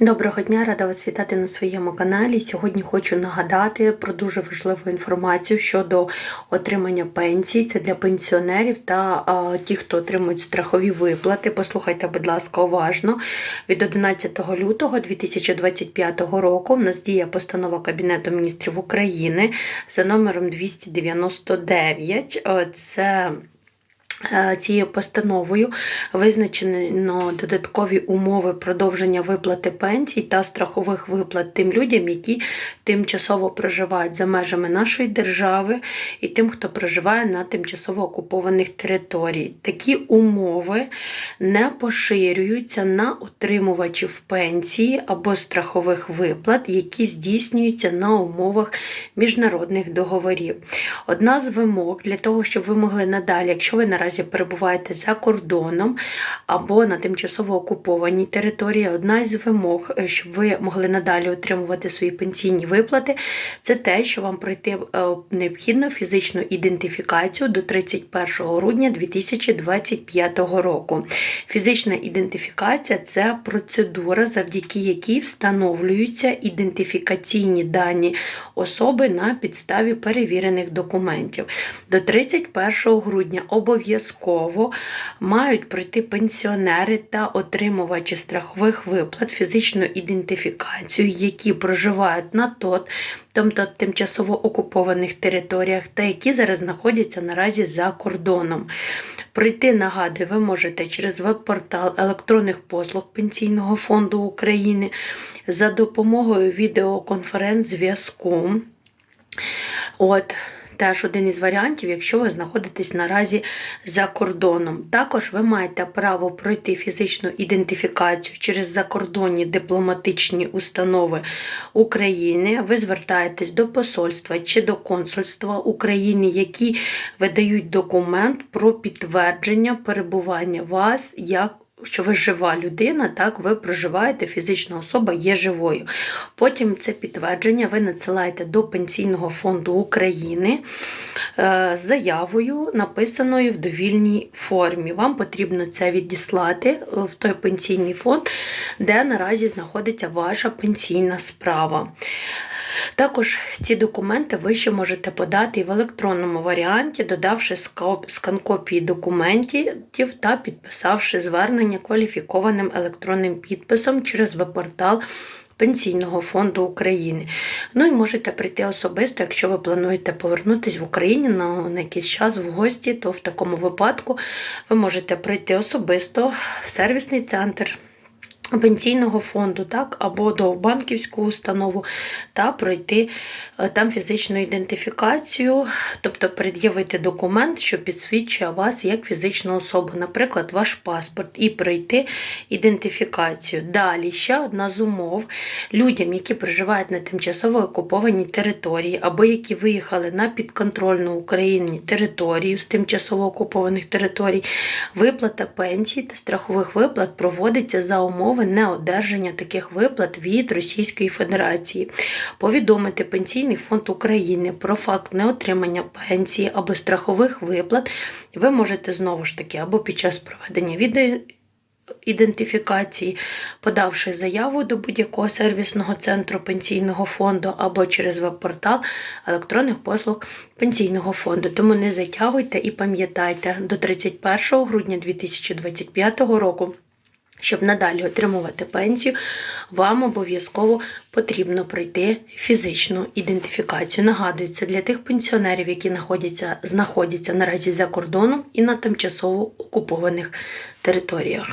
Доброго дня, рада вас вітати на своєму каналі. Сьогодні хочу нагадати про дуже важливу інформацію щодо отримання пенсій. Це для пенсіонерів та а, ті, хто отримують страхові виплати. Послухайте, будь ласка, уважно. Від 11 лютого 2025 року в нас діє постанова Кабінету міністрів України за номером 299. Е, Це Цією постановою визначено додаткові умови продовження виплати пенсій та страхових виплат тим людям, які тимчасово проживають за межами нашої держави, і тим, хто проживає на тимчасово окупованих територіях. Такі умови не поширюються на отримувачів пенсії або страхових виплат, які здійснюються на умовах міжнародних договорів. Одна з вимог для того, щоб ви могли надалі, якщо ви наразі перебуваєте за кордоном або на тимчасово окупованій території, одна з вимог, е, щоб ви могли надалі отримувати свої пенсійні виплати, це те, що вам пройти е, необхідно фізичну ідентифікацію до 31 грудня 2025 року. Фізична ідентифікація це процедура, завдяки якій встановлюються ідентифікаційні дані особи на підставі перевірених документів. До 31 грудня обов'язково мають пройти пенсіонери та отримувачі страхових виплат фізичну ідентифікацію, які проживають на ТОТ, тобто тимчасово окупованих територіях, та які зараз знаходяться наразі за кордоном. Прийти, нагадую, ви можете через веб-портал електронних послуг Пенсійного фонду України за допомогою відеоконференц-зв'язку. От, Теж один із варіантів, якщо ви знаходитесь наразі за кордоном. Також ви маєте право пройти фізичну ідентифікацію через закордонні дипломатичні установи України. Ви звертаєтесь до посольства чи до консульства України, які видають документ про підтвердження перебування вас як що ви жива людина, так, ви проживаєте, фізична особа є живою. Потім це підтвердження ви надсилаєте до Пенсійного фонду України е, з заявою, написаною в довільній формі. Вам потрібно це відіслати в той пенсійний фонд, де наразі знаходиться ваша пенсійна справа. Також ці документи ви ще можете подати і в електронному варіанті, додавши скан копії документів та підписавши звернення кваліфікованим електронним підписом через веб-портал Пенсійного фонду України. Ну і можете прийти особисто, якщо ви плануєте повернутися в Україні на, на якийсь час в гості, то в такому випадку ви можете прийти особисто в сервісний центр пенсійного фонду, так, або до банківську установу, та пройти е, там фізичну ідентифікацію, тобто пред'явити документ, що підсвідчує вас як фізичну особу, наприклад, ваш паспорт, і пройти ідентифікацію. Далі ще одна з умов людям, які проживають на тимчасово окупованій території, або які виїхали на підконтрольну Україні територію з тимчасово окупованих територій, виплата пенсій та страхових виплат проводиться за неодержання таких виплат від Російської Федерації, повідомити Пенсійний фонд України про факт неотримання пенсії або страхових виплат. Ви можете знову ж таки або під час проведення відео. Ідентифікації, подавши заяву до будь-якого сервісного центру пенсійного фонду або через веб-портал електронних послуг пенсійного фонду. Тому не затягуйте і пам'ятайте, до 31 грудня 2025 року щоб надалі отримувати пенсію, вам обов'язково потрібно пройти фізичну ідентифікацію. Нагадую, це для тих пенсіонерів, які знаходяться, знаходяться наразі за кордоном і на тимчасово окупованих територіях.